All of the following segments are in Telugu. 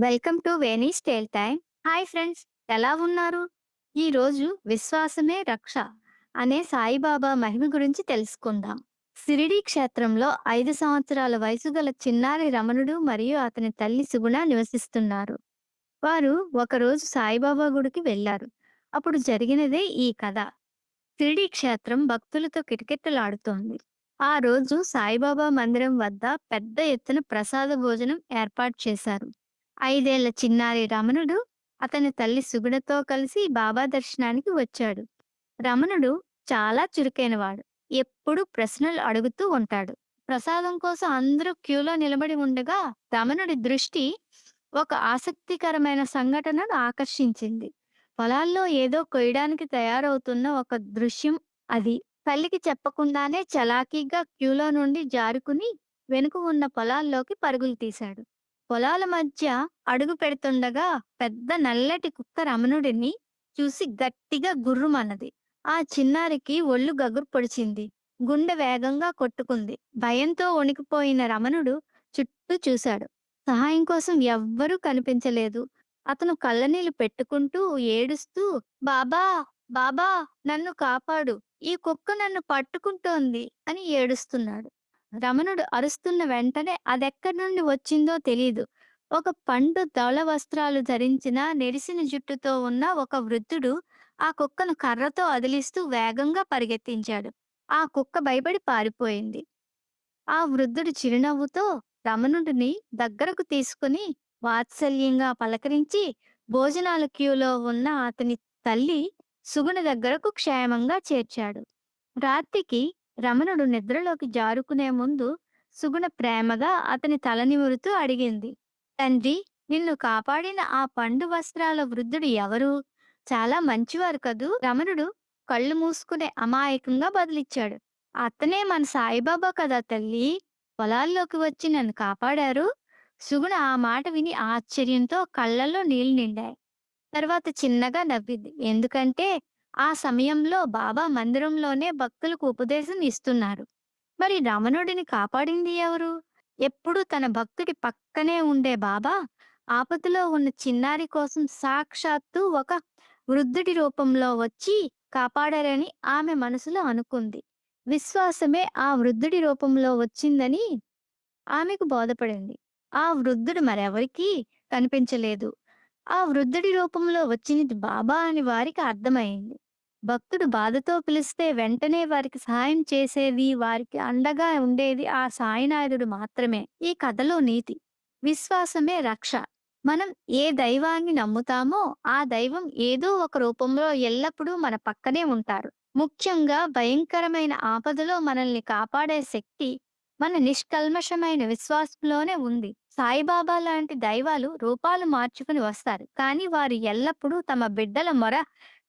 వెల్కమ్ టు వేనీస్ టేల్ టైమ్. హాయ్ ఫ్రెండ్స్ ఎలా ఉన్నారు? ఈరోజు విశ్వాసమే రక్ష అనే సాయిబాబా మహిమ గురించి తెలుసుకుందాం. సిరిడి క్షేత్రంలో ఐదు సంవత్సరాల వయసు గల చిన్నారి రమణుడు మరియు అతని తల్లి సుగుణ నివసిస్తున్నారు. వారు ఒకరోజు సాయిబాబా గుడికి వెళ్ళారు అప్పుడు జరిగినదే ఈ కథ. సిరిడి క్షేత్రం భక్తులతో కిటకిటలాడుతోంది. ఆ రోజు సాయిబాబా మందిరం వద్ద పెద్ద ఎత్తున ప్రసాద భోజనం ఏర్పాటు చేశారు. ఐదేళ్ళ చిన్నారి రమణుడు అతని తల్లి సుగుణతో కలిసి బాబా దర్శనానికి వచ్చాడు. రమణుడు చాలా చురుకైనవాడు. ఎప్పుడు ప్రశ్నలు అడుగుతూ ఉంటాడు. ప్రసాదం కోసం అందరూ క్యూలో నిలబడి ఉండగా రమణుడి దృష్టి ఒక ఆసక్తికరమైన సంఘటనను ఆకర్షించింది. పొలాల్లో ఏదో కొయ్యడానికి తయారవుతున్న ఒక దృశ్యం అది. తల్లికి చెప్పకుండానే చలాకీగా క్యూలో నుండి జారుకుని వెనుక ఉన్న పొలాల్లోకి పరుగులు తీశాడు. పొలాల మధ్య అడుగు పెడుతుండగా పెద్ద నల్లటి కుక్క రమణుడిని చూసి గట్టిగా గుర్రుమన్నది. ఆ చిన్నారికి ఒళ్ళు గగురు పొడిచింది. గుండె వేగంగా కొట్టుకుంది. భయంతో వణికిపోయిన రమణుడు చుట్టూ చూశాడు. సహాయం కోసం ఎవ్వరూ కనిపించలేదు. అతను కళ్ళనీళ్ళు పెట్టుకుంటూ ఏడుస్తూ బాబా బాబా నన్ను కాపాడు. ఈ కుక్క నన్ను పట్టుకుంటోంది అని ఏడుస్తున్నాడు. రమణుడు అరుస్తున్న వెంటనే అదెక్కడి నుండి వచ్చిందో తెలియదు ఒక పండు ధవళ వస్త్రాలు ధరించిన నెరిసిన జుట్టుతో ఉన్న ఒక వృద్ధుడు ఆ కుక్కను కర్రతో అదిలిస్తూ వేగంగా పరిగెత్తించాడు. ఆ కుక్క భయపడి పారిపోయింది. ఆ వృద్ధుడు చిరునవ్వుతో రమణుడిని దగ్గరకు తీసుకుని వాత్సల్యంగా పలకరించి భోజనాల క్యూలో ఉన్న అతని తల్లి సుగుణ దగ్గరకు క్షేమంగా చేర్చాడు. రాత్రికి రమణుడు నిద్రలోకి జారుకునే ముందు సుగుణ ప్రేమగా అతని తలనిమురుతూ అడిగింది. తండ్రి నిన్ను కాపాడిన ఆ పండు వస్త్రాల వృద్ధుడు ఎవరు? చాలా మంచివారు కదూ? రమణుడు కళ్ళు మూసుకునే అమాయకంగా బదిలిచ్చాడు. అతనే మన సాయిబాబా కదా తల్లి! పొలాల్లోకి వచ్చి నన్ను కాపాడారు? సుగుణ ఆ మాట విని ఆశ్చర్యంతో కళ్ళల్లో నీళ్ళు నిండాయి. తర్వాత చిన్నగా నవ్వింది. ఎందుకంటే ఆ సమయంలో బాబా మందిరంలోనే భక్తులకు ఉపదేశం ఇస్తున్నారు. మరి రమణుడిని కాపాడింది ఎవరు? ఎప్పుడు తన భక్తుడి పక్కనే ఉండే బాబా ఆపదలో ఉన్న చిన్నారి కోసం సాక్షాత్తు ఒక వృద్ధుడి రూపంలో వచ్చి కాపాడారని ఆమె మనసులో అనుకుంది. విశ్వాసమే ఆ వృద్ధుడి రూపంలో వచ్చిందని ఆమెకు బోధపడింది. ఆ వృద్ధుడు మరెవరికీ కనిపించలేదు. ఆ వృద్ధుడి రూపంలో వచ్చినది బాబా అని వారికి అర్థమైంది భక్తుడు బాధతో పిలిస్తే వెంటనే వారికి సహాయం చేసేది వారికి అండగా ఉండేది ఆ సాయినాథుడు మాత్రమే. ఈ కథలో నీతి. విశ్వాసమే రక్ష. మనం ఏ దైవాన్ని నమ్ముతామో ఆ దైవం ఏదో ఒక రూపంలో ఎల్లప్పుడూ మన పక్కనే ఉంటారు. ముఖ్యంగా భయంకరమైన ఆపదలో మనల్ని కాపాడే శక్తి మన నిష్కల్మషమైన విశ్వాసంలోనే ఉంది. సాయిబాబా లాంటి దైవాలు రూపాలు మార్చుకుని వస్తారు. కానీ వారు ఎల్లప్పుడూ తమ బిడ్డల మొర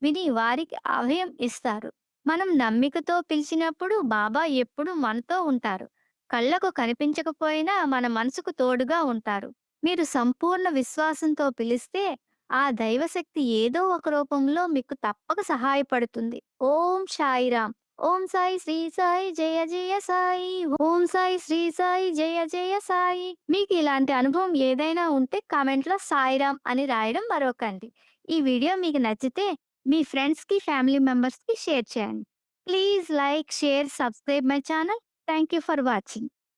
విని వారికి అభయం ఇస్తారు. మనం నమ్మికతో పిలిచినప్పుడు బాబా ఎప్పుడు మనతో ఉంటారు. కళ్ళకు కనిపించకపోయినా మన మనసుకు తోడుగా ఉంటారు. మీరు సంపూర్ణ విశ్వాసంతో పిలిస్తే ఆ దైవశక్తి ఏదో ఒక రూపంలో మీకు తప్పక సహాయపడుతుంది. ఓం సాయిరామ్. ఓం సాయి శ్రీ సాయి జయ జయ సాయి ఓం సాయి శ్రీ సాయి జయ జయ సాయి. మీకు ఇలాంటి అనుభవం ఏదైనా ఉంటే కామెంట్లో సాయిరామ్ అని రాయడం మరొకండి. ఈ వీడియో మీకు నచ్చితే మీ ఫ్రెండ్స్కి ఫ్యామిలీ మెంబర్స్కి షేర్ చేయండి. Please like share subscribe my channel. Thank you for watching.